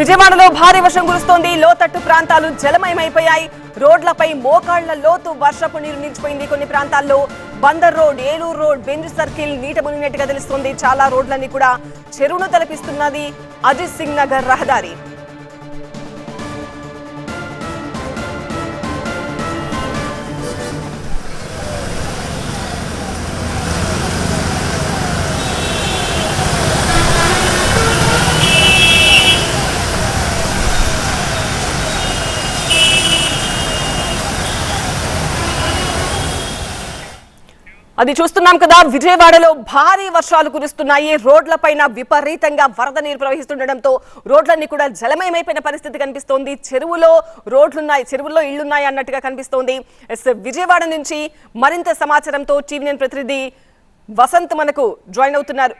విజయవాడలో భారీ వర్షం కురుస్తోంది. లోతట్టు ప్రాంతాలు జలమయమైపోయాయి. రోడ్లపై మోకాళ్ళ లోతు వర్షపు నీరు నిలిచిపోయింది కొన్ని ప్రాంతాల్లో. Bandar road Eluru road Benz circle నీట మునిగినట్టుగా తెలుస్తోంది. చాలా రోడ్లన్నీ కూడా చెరువును తలపిస్తున్నది అజిత్ సింగ్ నగర్ రహదారి. అది చూస్తున్నాం కదా విజయవాడలో భారీ వర్షాలు కురుస్తున్నాయి. రోడ్లపైన విపరీతంగా వరద నీరు ప్రవహిస్తుండటంతో రోడ్లన్నీ కూడా జలమయమైపోయిన పరిస్థితి కనిపిస్తోంది. చెరువులో రోడ్లున్నాయి చెరువుల్లో ఇళ్ళున్నాయి అన్నట్టుగా కనిపిస్తోంది. ఎస్ విజయవాడ నుంచి మరింత సమాచారంతో టీవీ నైన్ ప్రతినిధి వసంత్ మనకు జాయిన్ అవుతున్నారు.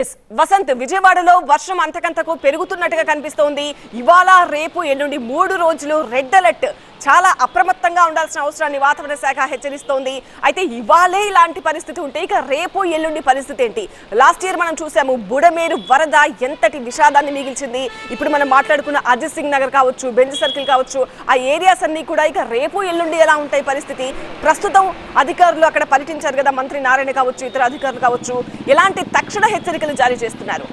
ఎస్ వసంత్ విజయవాడలో వర్షం అంతకంతకు పెరుగుతున్నట్టుగా కనిపిస్తోంది. ఇవాళ రేపు ఎల్లుండి మూడు రోజులు రెడ్ అలర్ట్ చాలా అప్రమత్తంగా ఉండాల్సిన అవసరాన్ని వాతావరణ శాఖ హెచ్చరిస్తోంది. అయితే ఇవాళే ఇలాంటి పరిస్థితి ఉంటే ఇక రేపు ఎల్లుండి పరిస్థితి ఏంటి? లాస్ట్ ఇయర్ మనం చూసాము బుడమేరు వరద ఎంతటి విషాదాన్ని మిగిల్చింది. ఇప్పుడు మనం మాట్లాడుకున్న అజిత్ సింగ్ నగర్ కావచ్చు బెంజ్ సర్కిల్ కావచ్చు ఆ ఏరియాస్ అన్ని కూడా ఇక రేపు ఎల్లుండి ఎలా ఉంటాయి పరిస్థితి? ప్రస్తుతం అధికారులు అక్కడ పర్యటించారు కదా మంత్రి నారాయణ కావచ్చు ఇతర అధికారులు కావచ్చు. ఎలాంటి తక్షణ హెచ్చరికలు జారీ చేస్తున్నారు?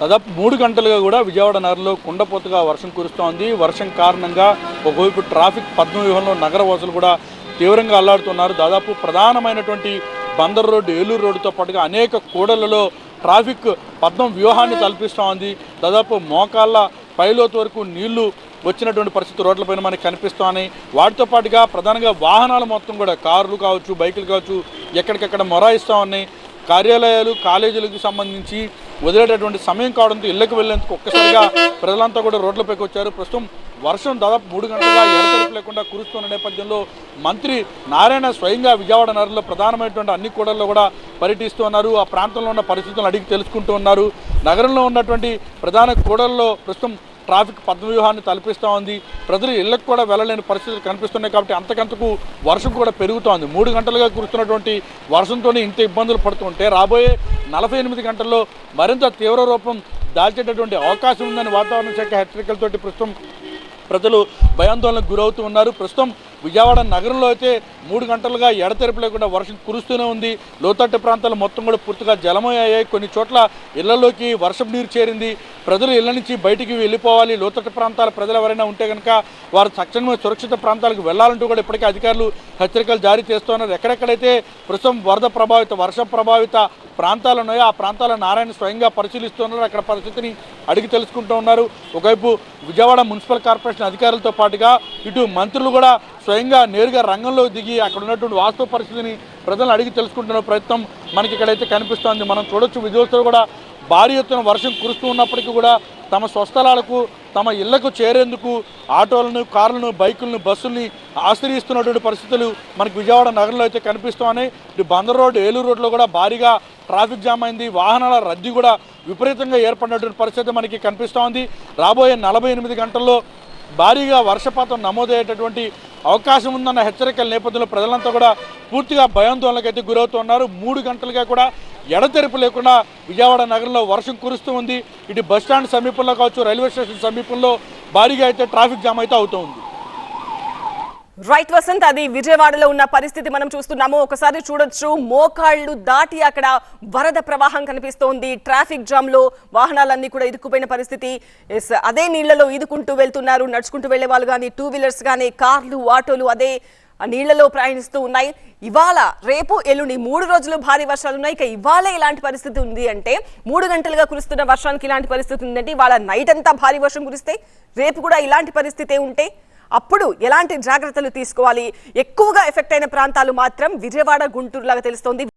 దాదాపు మూడు గంటలుగా కూడా విజయవాడ నగరంలో కుండపోతగా వర్షం కురుస్తోంది. వర్షం కారణంగా ఒకవైపు ట్రాఫిక్ పద్మవ్యూహంలో నగర వాసులు కూడా తీవ్రంగా అల్లాడుతున్నారు. దాదాపు ప్రధానమైనటువంటి బందర్ రోడ్డు ఏలూరు రోడ్డుతో పాటుగా అనేక కూడలలో ట్రాఫిక్ పద్మం వ్యూహాన్ని తలపిస్తూ ఉంది దాదాపు మోకాళ్ళ పైలోతు వరకు నీళ్ళు వచ్చినటువంటి పరిస్థితి రోడ్లపైన మనకి కనిపిస్తున్నాయి వాటితో పాటుగా ప్రధానంగా వాహనాలు మొత్తం కూడా కార్లు కావచ్చు బైకులు కావచ్చు ఎక్కడికెక్కడ మొరాయిస్తూ ఉన్నాయి కార్యాలయాలు కాలేజీలకు సంబంధించి వదిలేటటువంటి సమయం కావడంతో ఇళ్ళకు వెళ్ళేందుకు ఒక్కసారిగా ప్రజలంతా కూడా రోడ్లపైకి వచ్చారు. ప్రస్తుతం వర్షం దాదాపు మూడు గంటలుగా ఎడతెరపు లేకుండా కురుస్తున్న నేపథ్యంలో మంత్రి నారాయణ స్వయంగా విజయవాడ నగరంలో ప్రధానమైనటువంటి అన్ని కూడల్లో కూడా పర్యటిస్తూ ఉన్నారు. ఆ ప్రాంతంలో ఉన్న పరిస్థితులను అడిగి తెలుసుకుంటూ ఉన్నారు. నగరంలో ఉన్నటువంటి ప్రధాన కూడల్లో ప్రస్తుతం ట్రాఫిక్ పద్మవ్యూహాన్ని తలపిస్తూ ఉంది. ప్రజలు ఇళ్ళకు కూడా వెళ్ళలేని పరిస్థితులు కనిపిస్తున్నాయి కాబట్టి అంతకంతకు వర్షం కూడా పెరుగుతోంది మూడు గంటలుగా కురుస్తున్నటువంటి వర్షంతోనే ఇంత ఇబ్బందులు పడుతుంటే రాబోయే నలభై ఎనిమిది గంటల్లో మరింత తీవ్ర రూపం దాల్చేటటువంటి అవకాశం ఉందని వాతావరణ శాఖ హెచ్చరికలతోటి ప్రస్తుతం ప్రజలు భయాందోళనకు గురవుతూ ఉన్నారు. ప్రస్తుతం విజయవాడ నగరంలో అయితే మూడు గంటలుగా ఎడతెరపు లేకుండా వర్షం కురుస్తూనే ఉంది. లోతట్టు ప్రాంతాలు మొత్తం కూడా పూర్తిగా జలమయ్యాయి. కొన్ని చోట్ల ఇళ్ళలోకి వర్షం నీరు చేరింది. ప్రజలు ఇళ్ళ నుంచి బయటికి వెళ్ళిపోవాలి. లోతట్టు ప్రాంతాల ప్రజలు ఎవరైనా ఉంటే కనుక వారు తక్షణమే సురక్షిత ప్రాంతాలకు వెళ్ళాలంటూ కూడా ఇప్పటికే అధికారులు హెచ్చరికలు జారీ చేస్తున్నారు. ఎక్కడెక్కడైతే ప్రస్తుతం వరద ప్రభావిత వర్ష ప్రభావిత ప్రాంతాలు ఉన్నాయో ఆ ప్రాంతాల నారాయణ స్వయంగా పరిశీలిస్తున్నారు. అక్కడ పరిస్థితిని అడిగి తెలుసుకుంటూ ఉన్నారు. ఒకవైపు విజయవాడ మున్సిపల్ కార్పొరేషన్ అధికారులతో పాటుగా ఇటు మంత్రులు కూడా స్వయంగా నేరుగా రంగంలో దిగి అక్కడ ఉన్నటువంటి వాస్తవ పరిస్థితిని ప్రజలను అడిగి తెలుసుకుంటున్న ప్రయత్నం మనకి ఇక్కడైతే కనిపిస్తోంది. మనం చూడొచ్చు విజయోత్సవం కూడా భారీ ఎత్తున వర్షం కురుస్తూ ఉన్నప్పటికీ కూడా తమ స్వస్థలాలకు తమ ఇళ్ళకు చేరేందుకు ఆటోలను కార్లను బైకులను బస్సుల్ని ఆశ్రయిస్తున్నటువంటి పరిస్థితులు మనకి విజయవాడ నగరంలో అయితే కనిపిస్తున్నాయి ఇటు బందర్ రోడ్ ఏలూరు రోడ్లో కూడా భారీగా ట్రాఫిక్ జామ్ అయింది. వాహనాల రద్దీ కూడా విపరీతంగా ఏర్పడినటువంటి పరిస్థితి మనకి కనిపిస్తూ ఉంది రాబోయే నలభై ఎనిమిది గంటల్లో భారీగా వర్షపాతం నమోదయ్యేటటువంటి అవకాశం ఉందన్న హెచ్చరికల నేపథ్యంలో ప్రజలంతా కూడా పూర్తిగా భయాందోళనకైతే గురవుతున్నారు. మూడు గంటలుగా కూడా ఎడతెరిపి లేకుండా విజయవాడ నగరంలో వర్షం కురుస్తూ ఉంది. ఇటు బస్ స్టాండ్ సమీపంలో కావచ్చు రైల్వే స్టేషన్ సమీపంలో భారీగా అయితే ట్రాఫిక్ జామ్ అయితే అవుతూ ఉంది. రైట్ వసంత్ అది విజయవాడలో ఉన్న పరిస్థితి మనం చూస్తున్నాము. ఒకసారి చూడొచ్చు మోకాళ్ళు దాటి అక్కడ వరద ప్రవాహం కనిపిస్తోంది. ట్రాఫిక్ జామ్లో వాహనాలన్నీ కూడా ఇరుక్కుపోయిన పరిస్థితి. అదే నీళ్ళలో ఈదుకుంటూ వెళ్తున్నారు నడుచుకుంటూ వెళ్ళే వాళ్ళు కానీ టూ వీలర్స్ కానీ కార్లు ఆటోలు అదే నీళ్ళలో ప్రయాణిస్తూ ఉన్నాయి. ఇవాళ రేపు ఎల్లుండి మూడు రోజులు భారీ వర్షాలు ఉన్నాయి. ఇక ఇవాళ ఇలాంటి పరిస్థితి ఉంది అంటే మూడు గంటలుగా కురుస్తున్న వర్షానికి ఇలాంటి పరిస్థితి ఉందంటే ఇవాళ నైట్ అంతా భారీ వర్షం కురిస్తే రేపు కూడా ఇలాంటి పరిస్థితి ఉంటే అప్పుడు ఎలాంటి జాగ్రత్తలు తీసుకోవాలి? ఎక్కువగా ఎఫెక్ట్ అయిన ప్రాంతాలు మాత్రం విజయవాడ గుంటూరు లాగా తెలుస్తోంది.